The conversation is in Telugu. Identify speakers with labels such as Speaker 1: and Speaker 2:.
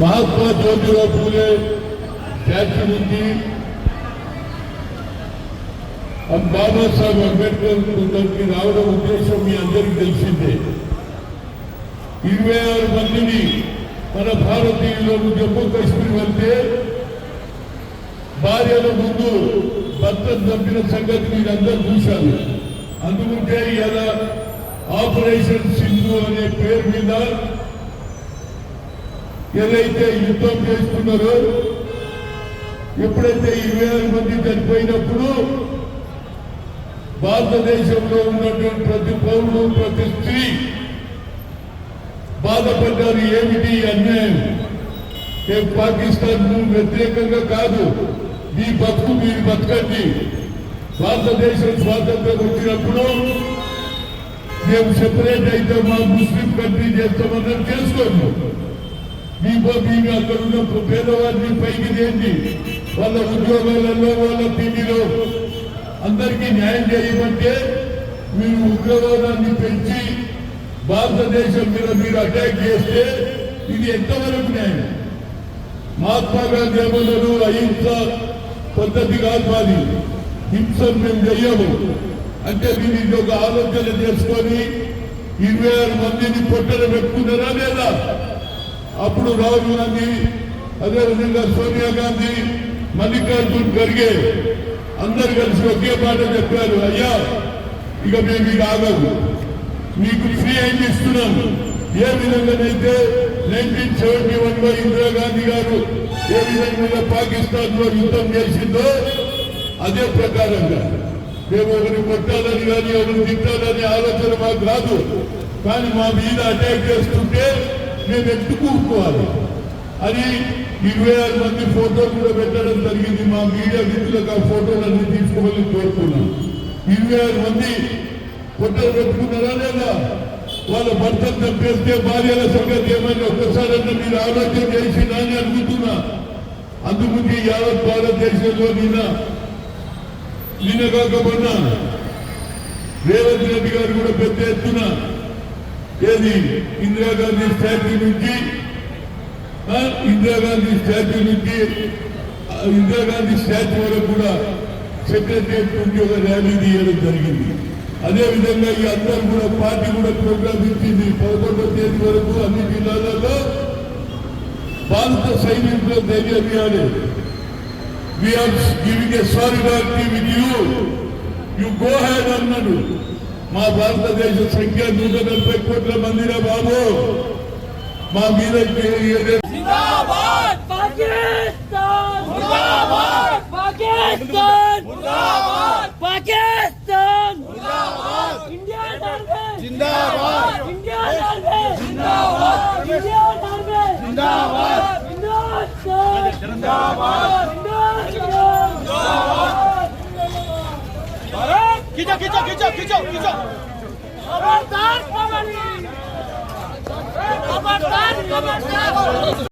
Speaker 1: మహాత్మా జ్యోతిరావు పూలే స్టాచ్యూ నుంచి బాబాసాహెబ్ అంబేద్కర్ దగ్గరికి రావడం ఉద్దేశం మీ అందరికీ తెలిసిందే. ఇరవై ఆరు మందిని మన భారతీయులకు జమ్మూ కాశ్మీర్ వెళ్తే భార్యల ముందు భర్త తప్పిన సంగతి మీరందరూ చూశారు. అందుకుంటే ఇలా ఆపరేషన్ సింధు అనే పేరు మీద ఏదైతే యుద్ధం చేస్తున్నారో ఎప్పుడైతే ఈ వేల మంది చనిపోయినప్పుడు భారతదేశంలో ఉన్నటువంటి ప్రతి పౌరుడు ప్రతి స్త్రీ బాధపడ్డారు ఏమిటి అన్యాయం? పాకిస్తాన్ వ్యతిరేకంగా కాదు. మీ బతుకు మీరు బతకండి. భారతదేశం స్వాతంత్రం వచ్చినప్పుడు మేము సెపరేట్ అయితే మా ముస్లిం కంట్రీ చేస్తామన్నది చేసుకోండి మీ మేము అక్కడ ఉన్న పేదవారిని పైకి తేండి. వాళ్ళ ఉద్యోగాలలో వాళ్ళ తిండిలో అందరికీ న్యాయం చేయమంటే మీరు ఉగ్రవాదాన్ని పెంచి భారతదేశం మీద మీరు అటాక్ చేస్తే ఇది ఎంతవరకు న్యాయం? మహాత్మా గాంధీ ఏమన్నారు అహింస పద్ధతి కాదు మాది. హింస మేము చెయ్యము. అంటే మీరు ఇది ఒక ఆలోచన చేసుకొని ఇరవై ఆరు మందిని పొట్టన పెట్టుకున్నారా లేదా? అప్పుడు రాహుల్ గాంధీ అదేవిధంగా సోనియా గాంధీ మల్లికార్జున్ ఖర్గే అందరు కలిసి ఒకే మాట చెప్పారు అయ్యా ఇక మేము ఇక ఆగదు మీకు ఫ్రీ అయిన ఇస్తున్నాం? ఏ విధంగానైతే నైన్టీన్ సెవెంటీ వన్లో ఇందిరాగాంధీ గారు ఏ విధంగా పాకిస్తాన్లో యుద్ధం చేసిందో అదే ప్రకారంగా. మేము ఒకరిని కొట్టాలని కానీ ఒకరిని తిట్టాలని ఆలోచన మాకు రాదు. కానీ మా మీద అటాక్ చేస్తుంటే మేము ఎత్తుకూరుకోవాలి. అని ఇరవై ఆరు మంది ఫోటోలు కూడా పెట్టడం జరిగింది. మా మీడియా మిత్రులకు ఆ ఫోటోలన్నీ తీసుకోవాలని కోరుకున్నాం. ఇరవై ఆరు మంది ఫోటోలు పెట్టుకున్నారా లేదా? వాళ్ళ భర్తలు చంపేస్తే భార్యల సంగతి ఏమైనా ఒక్కసారన్నా మీరు ఆలోచన చేసి నాని అడుగుతున్నా. అందుకు యావత్ భారతదేశంలో నిన్న నిన్న కాకపోయినా రేవంత్ రెడ్డి గారు కూడా పెద్ద ఎత్తున ఏది? ఇందిరాగాంధీ స్టాచ్యూ నుంచి? ఇందిరాగాంధీ స్టాచ్యూ నుంచి ఇందిరాగాంధీ స్టాచ్యూ వరకు కూడా సెక్రటరియట్ నుంచి ఒక ర్యాలీ తీయడం జరిగింది. అదేవిధంగా ఈ అందరూ కూడా పార్టీ కూడా ప్రోగ్రామ్ ఇచ్చింది. పదకొండవ తేదీ వరకు అన్ని జిల్లాలలో భారత సైనికులు ధైర్యం ఇవ్వాలి we're giving a solidarity with you you go ahead అన్నాడు మా భారతదేశ సంఖ్య నూట నలభై కోట్ల మందిరా బాబు మా మీద ఏ-
Speaker 2: खींचो खींचो खींचो खींचो खींचो
Speaker 3: खबरदार खबरदार खबरदार खबरदार